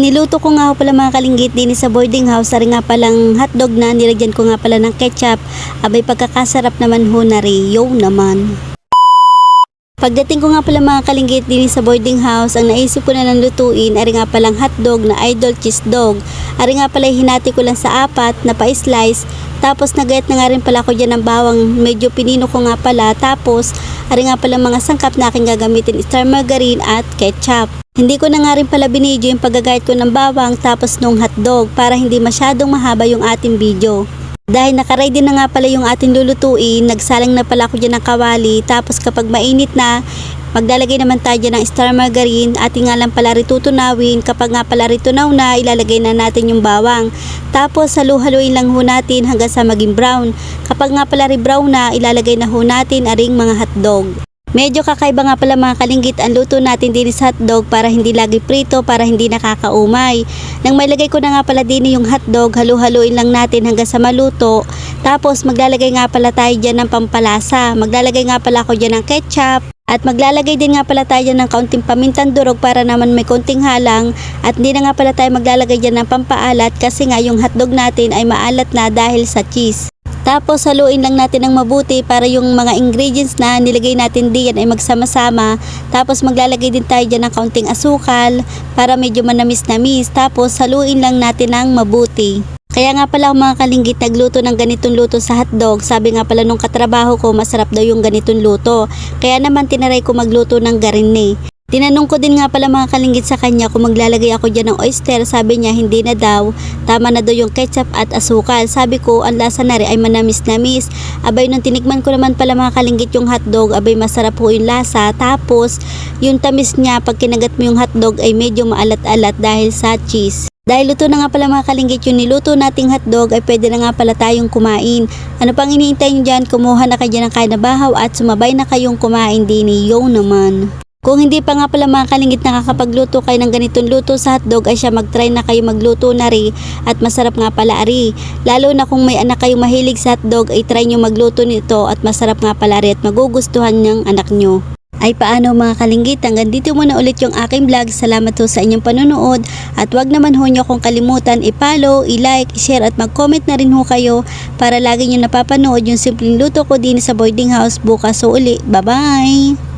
Niluto ko nga pala mga kalinggit din sa boarding house, ari nga palang hotdog na nilagyan ko nga pala ng ketchup. Abay pagkakasarap naman ho na Rio naman. Pagdating ko nga pala mga kalinggit din sa boarding house, ang naisip ko na ng lutuin, ari nga palang hotdog na idol cheese dog. Ari nga pala hinati ko lang sa apat na pa-slice. Tapos nagayat na nga rin pala ako dyan ng bawang, medyo pinino ko nga pala. Tapos, ari nga pala mga sangkap na aking gagamitin, star margarine at ketchup. Hindi ko na nga rin pala binidyo yung paggagayat ko ng bawang tapos nung hotdog para hindi masyadong mahaba yung ating video. Dahil nakaready na nga pala yung ating lulutuin, nagsalang na pala ako dyan ng kawali. Tapos kapag mainit na, maglalagay naman tayo dyan ng star margarine. Ating nga lang pala ritutunawin. Kapag nga pala ritunaw na, ilalagay na natin yung bawang. Tapos halu-haluin lang ho natin hanggang sa maging brown. Kapag nga pala rebrown na, ilalagay na ho natin aring mga hotdog. Medyo kakaiba nga pala mga kalinggit ang luto natin din sa hotdog para hindi lagi prito, para hindi nakakaumay. Nang mailagay ko na nga pala din yung hotdog, halu-haluin lang natin hanggang sa maluto. Tapos maglalagay nga pala tayo dyan ng pampalasa. Maglalagay nga pala ako dyan ng ketchup. At maglalagay din nga pala tayo ng kaunting pamintang durog para naman may konting halang. At hindi na nga pala tayo maglalagay dyan ng pampaalat kasi nga yung hotdog natin ay maalat na dahil sa cheese. Tapos haluin lang natin ng mabuti para yung mga ingredients na nilagay natin diyan ay magsama-sama. Tapos maglalagay din tayo dyan ng kaunting asukal para medyo manamis-namis. Tapos haluin lang natin ng mabuti. Kaya nga pala mga kalinggit nagluto ng ganitong luto sa hotdog. Sabi nga pala nung katrabaho ko masarap daw yung ganitong luto. Kaya naman tinaray ko magluto ng garine. Tinanong ko din nga pala mga kalinggit sa kanya kung maglalagay ako dyan ng oyster. Sabi niya hindi na daw. Tama na daw yung ketchup at asukal. Sabi ko ang lasa na rin ay manamis-namis. Abay nung tinikman ko naman pala mga kalinggit yung hotdog. Abay masarap po yung lasa. Tapos yung tamis niya pag kinagat mo yung hotdog ay medyo maalat-alat dahil sa cheese. Dahil luto na nga pala mga kalinggit yung niluto nating hotdog ay pwede na nga pala tayong kumain. Ano pang iniintay nyo dyan? Kumuha na kayo ng kain na bahaw at sumabay na kayong kumain din yo naman. Kung hindi pa nga pala mga kalingit nakakapagluto kayo ng ganitong luto sa hotdog ay siya mag-try na kayo magluto na rin at masarap nga pala ari. Lalo na kung may anak kayong mahilig sa hotdog ay try nyo magluto nito at masarap nga pala rin at magugustuhan ng anak nyo. Ay paano mga kalinggit, hanggang dito muna ulit yung aking vlog. Salamat ho sa inyong panonood at wag naman ho nyo kung kalimutan i-follow, i-like, i-share at mag-comment na rin ho kayo para lagi nyo napapanood yung simpleng luto ko din sa boarding house bukas so uli. Bye-bye!